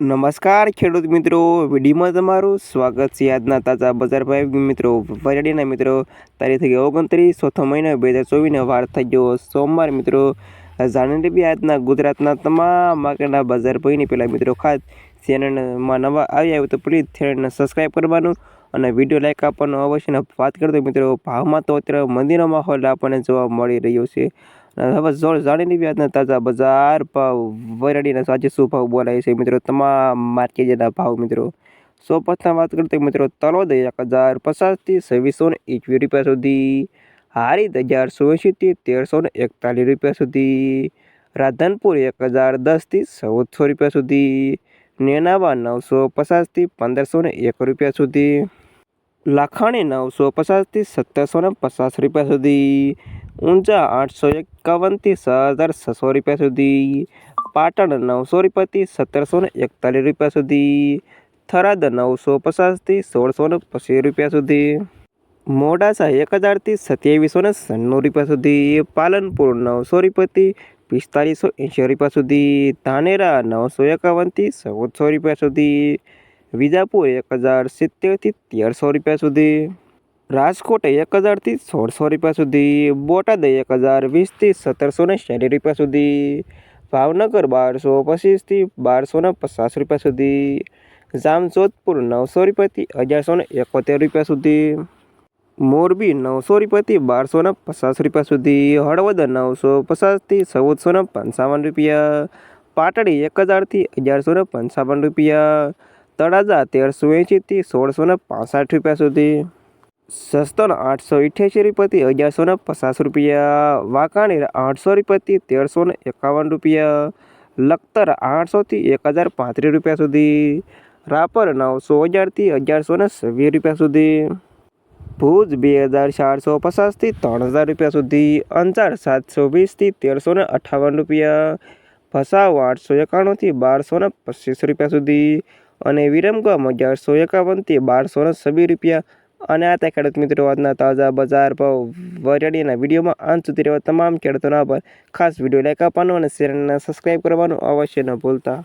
નમસ્કાર, ખેડૂત મિત્રો. વિડીયોમાં તમારું સ્વાગત છે આજના તાજા બજાર ભાઈ મિત્રો. વરાડીના મિત્રો, તારીખ થઈ ઓગણત્રીસ. ચોથો મહિનો બે હજાર ચોવીસને વાર થઈ ગયો. સોમવાર મિત્રો, જાણી બી આજના ગુજરાતના તમામ માર્કેટના બજાર ભાવની. પહેલાં મિત્રો, ખાસ ચેનલમાં નવા આવ્યા હોય તો પ્લીઝ ચેનલને સબસ્ક્રાઈબ કરવાનું અને વીડિયો લાઈક આપવાનું અવશ્ય વાત કરતો મિત્રો. ભાવમાં તો અત્યારે મંદિરનો માહોલ આપણને જોવા મળી રહ્યો છે. હવે જોર જાણીની વ્યાજના તાજા બજાર ભાવ વરાડીના સાજે શું ભાવ બોલાય છે મિત્રો? તમામ માર્કેટના ભાવ મિત્રો. સો પ્રથમ વાત કરતા મિત્રો તલોદ એક હજાર પચાસથી છવ્વીસો ને એકવીસ રૂપિયા સુધી. હારીદ અગિયારસો એંશીથી તેરસો ને એકતાલીસ રૂપિયા સુધી. રાધનપુર એક હજાર દસથી ચૌદસો રૂપિયા સુધી. નેનાવા નવસો પચાસથી પંદરસો ને એક રૂપિયા સુધી. લાખાણી નવસો પચાસથી સત્તરસો ને પચાસ રૂપિયા સુધી. ઊંચા આઠસો એકાવનથી છ હજાર છસો રૂપિયા સુધી, પાટણ નવસો રૂપિયાથી સત્તરસો ને એકતાલીસ રૂપિયા સુધી, થરાદ નવસો પચાસથી સોળસો ને પચીસ રૂપિયા સુધી, મોડાસા એક હજારથી સત્યાવીસો ને સન્નું રૂપિયા સુધી, પાલનપુર નવસો રૂપિયાથી પિસ્તાલીસો એંશી રૂપિયા સુધી, ધાનેરા નવસો એકાવનથી ચૌદસો રૂપિયા સુધી, વિજાપુર એક હજાર સિત્તેરથી તેરસો રૂપિયા સુધી રાજકોટ એક હજારથી સોળસો રૂપિયા સુધી, બોટાદ એક હજાર વીસથી સત્તરસો ને ચાલીસ રૂપિયા સુધી, ભાવનગર બારસો પચીસથી બારસો ને પચાસ રૂપિયા સુધી જામજોધપુર નવસો રૂપિયાથી અગિયારસો ને એકોતેર રૂપિયા સુધી, મોરબી નવસો રૂપિયાથી બારસો ને પચાસ રૂપિયા સુધી, હળવદ નવસો પચાસથી ચૌદસો ને પંચાવન રૂપિયા, પાટડી એક હજારથી અગિયારસો ને પંચાવન રૂપિયા, તળાજા તેરસો એંશીથી સોળસો ને પાસઠ રૂપિયા સુધી સસ્તન આઠસો અઠ્યાસી રૂપિયાથી અગિયારસો ને પચાસ રૂપિયા. વાંકાનેર આઠસો રૂપિયાથી તેરસો ને એકાવન રૂપિયા. લખતર આઠસોથી એક હજાર પાંત્રીસ રૂપિયા સુધી. રાપર નવસો હજારથી અગિયારસો ને છવ્વીસ રૂપિયા સુધી. ભુજ બે હજાર ચારસો પચાસથી ત્રણ હજાર રૂપિયા સુધી. અંજાર સાતસો વીસથી તેરસો ને અઠ્ઠાવન રૂપિયા. ભસાવ આઠસો એકાણુંથી બારસો ને પચીસ રૂપિયા સુધી. અને વિરમગામ અગિયારસો એકાવનથી બારસો ને છવ્વીસ રૂપિયા. અને આ ત્યાં ખેડૂત મિત્રો આજના તાજા બજાર ભાવ વરિયાળીના વિડીયોમાં અંત સુધી રહેવા તમામ ખેડૂતોના પર ખાસ વીડિયો લાઈક આપવાનું અને ચેનલને સબસ્ક્રાઈબ કરવાનું અવશ્ય ન ભૂલતા.